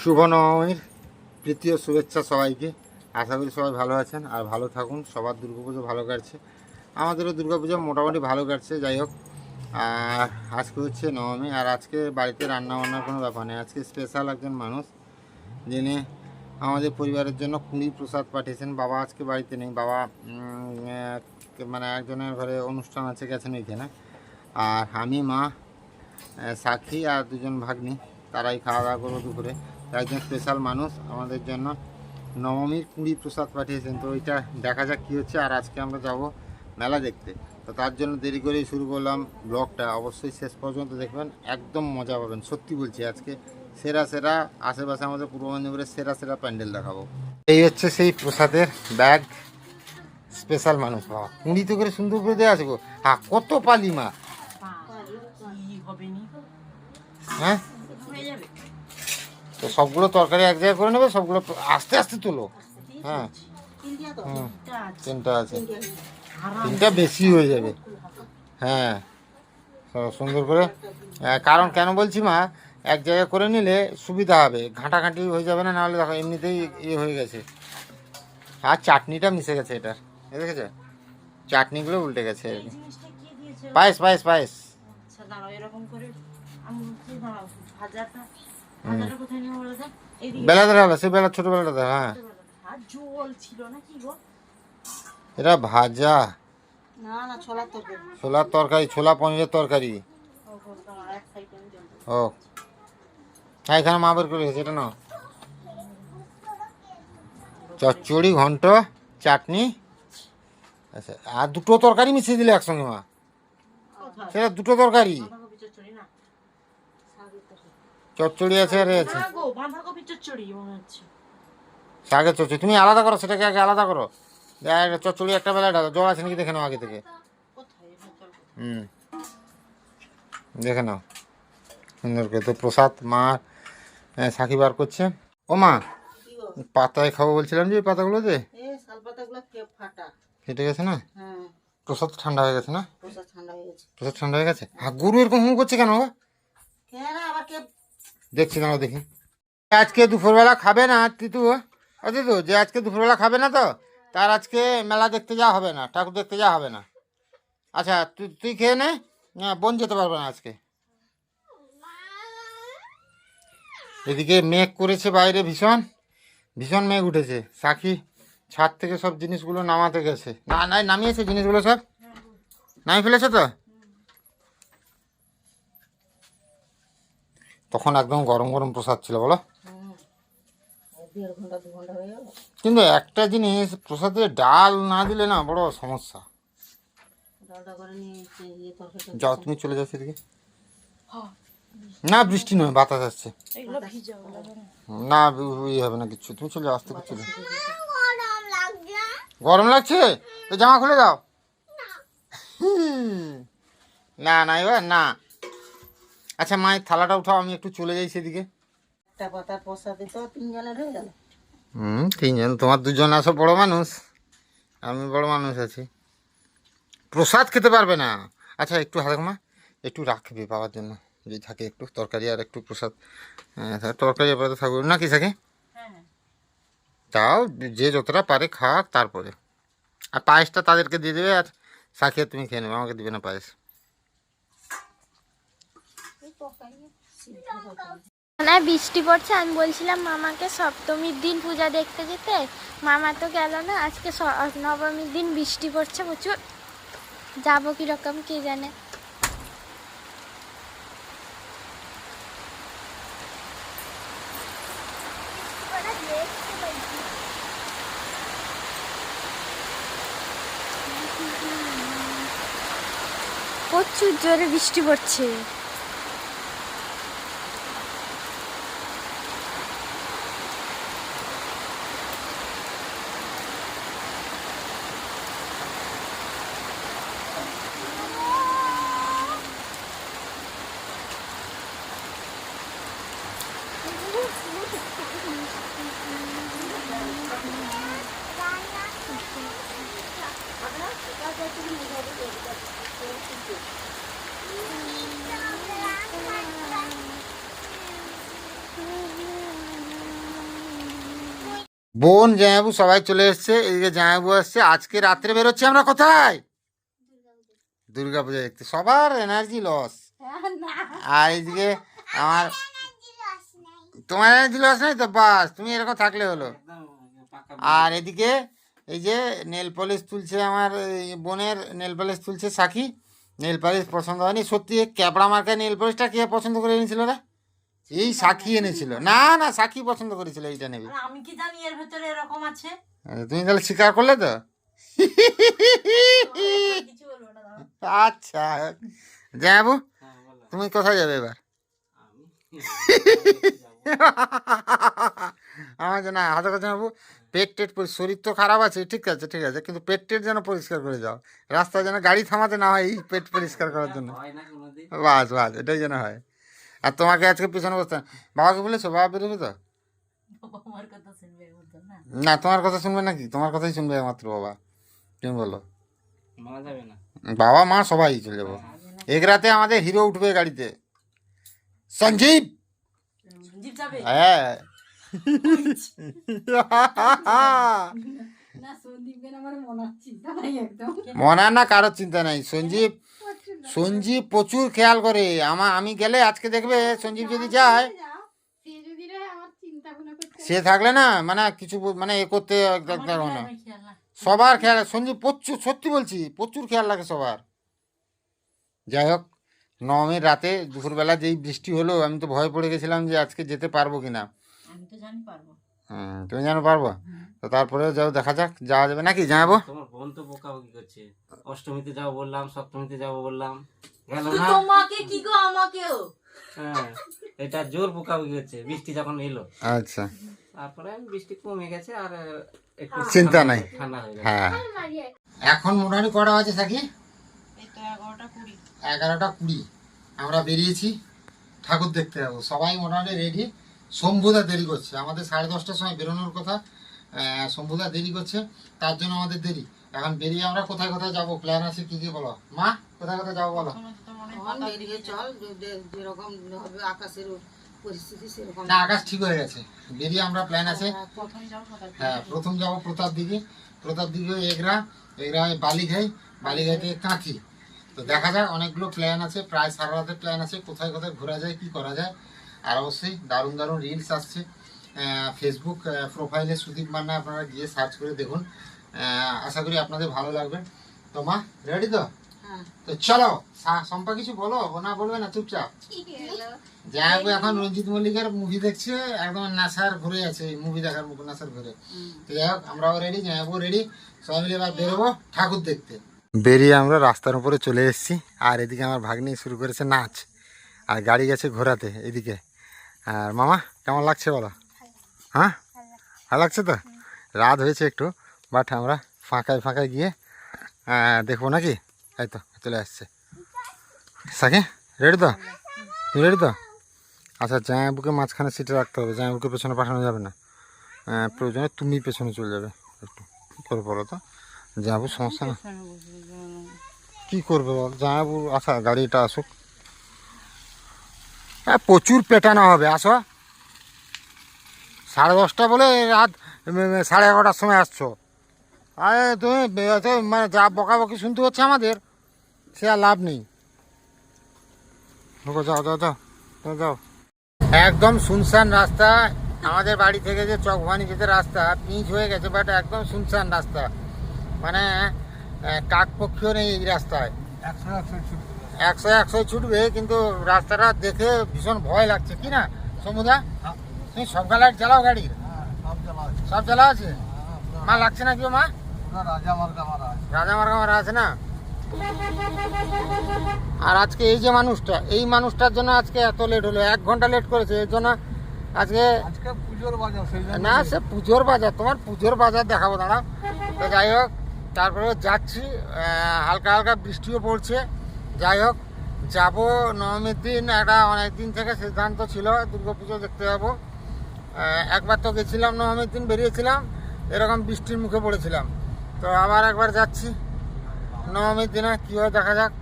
শুভ নবমীর প্রীতীয় শুভেচ্ছা সবাইকে। আশা করি সবাই ভালো আছেন আর ভালো থাকুন। সবার দুর্গাপুজো ভালো কাটছে। আমাদেরও দুর্গাপুজো মোটামুটি ভালো কাটছে, যাই হোক। আর আজকে হচ্ছে নবমী, আর আজকে বাড়িতে রান্না বান্নার কোনো ব্যাপার নেই। আজকে স্পেশাল একজন মানুষ, যিনি আমাদের পরিবারের জন্য কুড়ি প্রসাদ পাঠিয়েছেন। বাবা আজকে বাড়িতে নেই। বাবা মানে একজনের ঘরে অনুষ্ঠান আছে, গেছেন ওইখানে। আর আমি, মা সাক্ষী আর দুজন ভাগ্নি, তারাই খাওয়া দাওয়া করব দুপুরে। একজন স্পেশাল মানুষ আমাদের জন্য। নবমীর কুড়ি প্রসাদ পাঠিয়েছেন। তো ওইটা দেখা যাক কী হচ্ছে। আর আজকে আমরা যাব মেলা দেখতে। তো তার জন্য দেরি করেই শুরু করলাম ব্লগটা। অবশ্যই শেষ পর্যন্ত দেখবেন। একদম মজা পাবেন। সত্যি বলছি আজকে সেরা সেরা আশেপাশে আমাদের পূর্ব মেদিনীপুরের সেরা সেরা প্যান্ডেল দেখাবো। এই হচ্ছে সেই প্রসাদের ব্যাগ। স্পেশাল মানুষ বাবা। কুড়ি তো করে সুন্দর করে দেওয়া আছে গো। হ্যাঁ কত পালি মা। হ্যাঁ? তো সবগুলো তরকারি এক জায়গায় করে নেবে, সবগুলো আস্তে আস্তে তোলো। হ্যাঁ। হুম। তিনটা আছে। তিনটা বেশি হয়ে যাবে। হ্যাঁ। সুন্দর করে। কারণ কেন বলছি মা, এক জায়গায় করে নিলে সুবিধা হবে। ঘাঁটাঘাঁটি হয়ে যাবে না, নাহলে দেখো এমনিতেই ইয়ে হয়ে গেছে। আর চাটনিটা মিশে গেছে এটা এ দেখেছ? চাটনিগুলো উল্টে গেছে পায়েস পায়েস পায়েস। বলে হবে সে বেলা ছোটোবেলাতে হ্যাঁ। ছিল এটা ভাজা। ছোলার তরকারি। ছোলা পনিরের তরকারি। ও হ্যাঁ এখানে মা বের করে এটা না চচ্চড়ি ঘন্ট চাটনি। আচ্ছা আর দুটো তরকারি মিশিয়ে দিলে একসঙ্গে মা। সেটা দুটো তরকারি বাঁধাকপি চচ্চড়ি না শাকের তরকারি। চচ্চড়ি আছে আর আছে। বাঁধাকপি চচ্চড়ি মনে হচ্ছে। শাকের চচ্চড়ি। তুমি আলাদা করো সেটাকে আগে আলাদা করো। দেখ, চচ্চড়ি একটা বেলা জল আছে নাকি দেখে নাও আগে থেকে? হুম। দেখে নাও। সুন্দর করে তো প্রসাদ মা সাকি বার করছে। ও মা পাতায় খাব বলছিলাম যে পাতাগুলো যে? ফাটা। গেছে না? হ্যাঁ। প্রসাদ ঠান্ডা হয়ে গেছে না? প্রসাদ ঠান্ডা হয়ে গেছে। প্রসাদ ঠান্ডা হয়ে গেছে? হ্যাঁ গরু এরকম হুম করছে কেন দেখছি, দাঁড়াও দেখি। আজকে দুপুরবেলা খাবে না, তিতু? ও তিতু, যে আজকে দুপুরবেলা খাবে না তো, তার আজকে মেলা দেখতে যাওয়া হবে না, ঠাকুর দেখতে যাওয়া হবে না। আচ্ছা তুই তুই খেয়ে নে হ্যাঁ বোন যেতে পারবে না আজকে। এদিকে মেঘ করেছে বাইরে ভীষণ ভীষণ মেঘ উঠেছে। সাক্ষী ছাদ থেকে সব জিনিসগুলো নামাতে গেছে। না, নাই, নামিয়েছে জিনিসগুলো সব? নামিয়ে ফেলেছে তো? তখন একদম গরম গরম প্রসাদ ছিল বলো। হুম। দেড় ঘণ্টা দু ঘণ্টা হয়ে গেল। কিন্তু একটা জিনিস প্রসাদে ডাল না দিলে না বড় সমস্যা। ইয়ে যাও তুমি চলে যাও সেদিকে। হ্যাঁ। না বৃষ্টি নয় বাতাস আসছে। না। ইয়ে হবে না কিচ্ছু তুমি চলে যাও আসতে করে চলে গরম লাগছে। তো জামা খুলে দাও। না না এবার না। আচ্ছা মায়ের থালাটা উঠাও আমি একটু চলে যাই সেদিকে। একটা পাতার প্রসাদে তো তিনজনের হয়ে গেল। হুম তিনজন। তোমার দুজন আসো বড় মানুষ। আমি বড় মানুষ আছি। প্রসাদ খেতে পারবে না। আচ্ছা একটু হাতে মা। একটু রাখবে বাবার জন্য। যদি থাকে একটু তরকারি আর একটু প্রসাদ। হ্যাঁ, তরকারি আপাতত থাকবে। না কি থাকে? হ্যাঁ হ্যাঁ। তাও যে যতটা পারে খাক তারপরে। আর পায়েসটা তাদেরকে দিয়ে দেবে আর শাখিয়ে তুমি খেয়ে নেবে। আমাকে দিবে না পায়েস। না বৃষ্টি পড়ছে, আমি বলছিলাম, মামাকে সপ্তমীর দিন পূজা দেখতে যেতে। মামা তো গেল না, আজকে নবমীর দিন বৃষ্টি পড়ছে প্রচুর। যাব কীরকম, কে জানে? প্রচুর জোরে বৃষ্টি পড়ছে। বোন জামাইবু সবাই চলে এসছে, এদিকে জামাইবু আসছে। আজকে রাত্রে বেরোচ্ছি আমরা কোথায়? দুর্গা পূজা দেখতে। সবার এনার্জি লস আর এইদিকে আমার তোমার এনার্জি লস নাই তো? বাস, তুমি এরকম থাকলে হলো। আর এদিকে এই যে নেল পলিশ তুলছে আমার বোনের নেল পলিশ তুলছে সাখী নেল পলিশ পছন্দ হয়নি। সত্যি ক্যাপড়া মার্কা নেল পলিশটা কে পছন্দ করে এনেছিল রে? এই সাক্ষী এনেছিল। না না সাক্ষী পছন্দ করেছিল এইটা নেবে। আমি কি জানি এর ভেতরে এরকম আছে? তুমি তাহলে স্বীকার করলে তো? কিছু বলব না দাঁড়াও। আচ্ছা যাব তুমি কোথায় যাবে এবার? আমার জন্য হাতে কাছে যাব পেট টেট শরীর তো খারাপ আছে ঠিক আছে ঠিক আছে কিন্তু পেট টেট যেন পরিষ্কার করে যাও। রাস্তায় যেন গাড়ি থামাতে না হয় এই পেট পরিষ্কার করার জন্য। বাস বাস এটাই যেন হয়। আর তোমাকে আজকে পিছনে বসতে বাবাকে বলেছ? বাবা বেরোবে তো? বাবা আমার কথা শুনবে বলতো না? না তোমার কথা শুনবে নাকি? তোমার কথাই শুনবে একমাত্র বাবা। তুমি বলো। মারা যাবে না। বাবা মা সবাই চলে যাব। এক রাতে আমাদের হিরো উঠবে গাড়িতে। সঞ্জীব! সঞ্জীব হ্যাঁ। মনার না কারোর চিন্তা নাই। সঞ্জীব সঞ্জীব প্রচুর খেয়াল করে। আমার আমি গেলে আজকে দেখবে সঞ্জীব যদি যায় সে যদি রে আমার চিন্তা ভাবনা করতে সে থাকলে না মানে কিছু মানে এ করতে না। সবার খেয়াল সঞ্জীব প্রচুর সত্যি বলছি প্রচুর খেয়াল লাগে সবার। যাই হোক নবমীর রাতে দুপুরবেলা যেই বৃষ্টি হলো আমি তো ভয় পড়ে গেছিলাম যে আজকে যেতে পারব কিনা। আমি তো জানি পারব। হুম তুমি জানো পারব? তো তারপরে যাও দেখা যাক যাওয়া যাবে নাকি? জানাব তো বোকাবকি করছে। অষ্টমীতে যাব বললাম সপ্তমীতে যাব বললাম। গেল না। তোমাকে কি গো আমাকেও? হ্যাঁ এটা জোর বোকাবকি করছে বৃষ্টি যখন এলো। আচ্ছা। তারপরে বৃষ্টি কমে গেছে আর একটু চিন্তা নাই। ঠান্ডা হয়ে গেছে। হ্যাঁ। এখন মোটামুটি কটা আছে তো এগারোটা কুড়ি। এগারোটা কুড়ি। আমরা বেরিয়েছি ঠাকুর দেখতে যাব। সবাই মোটামুটি রেডি শম্ভুদা দেরি করছে। আমাদের সাড়ে দশটার সময় বেরোনোর কথা আহ, শম্ভুদা দেরি করছে তার জন্য আমাদের দেরি। এখন বেরিয়ে আমরা কোথায় কোথায় যাব? প্ল্যান আছে কি কি বলো? মা কোথায় কোথায় যাব বলো? তোমার তো তখন বেরিয়ে চল যে- যে- যেরকম হবে আকাশের পরিস্থিতি সেরকম। না আকাশ ঠিক হয়ে গেছে। বেরিয়ে আমরা প্ল্যান আছে। হ্যাঁ প্রথম যাব প্রতাপ দিঘি। প্রতাপ দিঘি হয়ে এগরা এগরা বালিঘাই বালিঘাই। থেকে কাঁথি। তো দেখা যাক অনেকগুলো প্ল্যান আছে। প্রায় সারা রাতের প্ল্যান আছে। কোথায় কোথায় ঘোরা যায় কি করা যায়। আর অবশ্যই দারুণ দারুণ রিলস আসছে। ফেসবুক প্রোফাইলে সুদীপ মান্না আপনারা গিয়ে সার্চ করে দেখুন। আশা করি আপনাদের ভালো লাগবে। তো মা রেডি তো? হ্যাঁ। তো চলো সম্পা কিছু বলো? না বলবে না চুপচাপ। যাই হোক, এখন রঞ্জিত মল্লিকের মুভি দেখছে একদম নাসার ঘুরে আছে মুভি দেখার মতো নাসার ঘুরে। তো যাই হোক আমরাও রেডি যাব রেডি সবাই মিলে এবার বেরোবো ঠাকুর দেখতে। বেরিয়ে আমরা রাস্তার উপরে চলে এসেছি আর এদিকে আমার ভাগ্নি শুরু করেছে নাচ আর গাড়ি গেছে ঘোরাতে এদিকে। আর মামা কেমন লাগছে বলো? হ্যাঁ? ভালো লাগছে তো? রাত হয়েছে একটু। বাট আমরা ফাঁকায় ফাঁকায় গিয়ে দেখব নাকি? এই তো, চলে আসছে। সাকে রেডি তো? তুমি রেডি তো? আচ্ছা জামাইবুকে মাঝখানে সিটে রাখতে হবে। জামাইবুকে পেছনে পাঠানো যাবে না। প্রয়োজনে তুমি পেছনে চলে যাবে। একটু কী করে বলো তো। জামাইবু সমস্যা না? কী করবে বল? জামাইবু আসা গাড়িটা আসুক। হ্যাঁ প্রচুর পেটানো হবে, আসো। সাড়ে দশটা বলে রাত সাড়ে এগারোটার সময় আসছো। আরে তুমি মানে যা বকাবকি শুনতে হচ্ছে আমাদের সে আর লাভ নেই। যাও যাও যাও যাও, যাও। একদম শুনশান রাস্তা আমাদের বাড়ি থেকে যে চকভানি যেতে রাস্তা পিচ হয়ে গেছে বাট একদম শুনশান রাস্তা। মানে কাকপক্ষীয় নেই এই রাস্তায়। একশো একশো ছুটবে। কিন্তু রাস্তাটা দেখে ভীষণ ভয় লাগছে। কি না সমুদা? তুমি সব লাইট চালাও গাড়ির। সব চালা আছে। মা লাগছে না কেউ মা? রাজা মার্কা মারা আছে না? আর আজকে এই যে মানুষটা এই মানুষটার জন্য আজকে এত লেট হলো এক ঘণ্টা লেট করেছে এর জন্য আজকে না সে পুজোর বাজার তোমার পুজোর বাজার দেখাবো দাঁড়া। তো যাই হোক তারপরে যাচ্ছি হালকা হালকা বৃষ্টিও পড়ছে। যাই হোক যাব নবমীর দিন একটা অনেক দিন থেকে সিদ্ধান্ত ছিল দুর্গা পুজো দেখতে যাব। একবার তো গেছিলাম নবমীর দিন বেরিয়েছিলাম এরকম বৃষ্টির মুখে পড়েছিলাম। তো আবার একবার যাচ্ছি। নবমীর দিনে কী হয় দেখা যাক।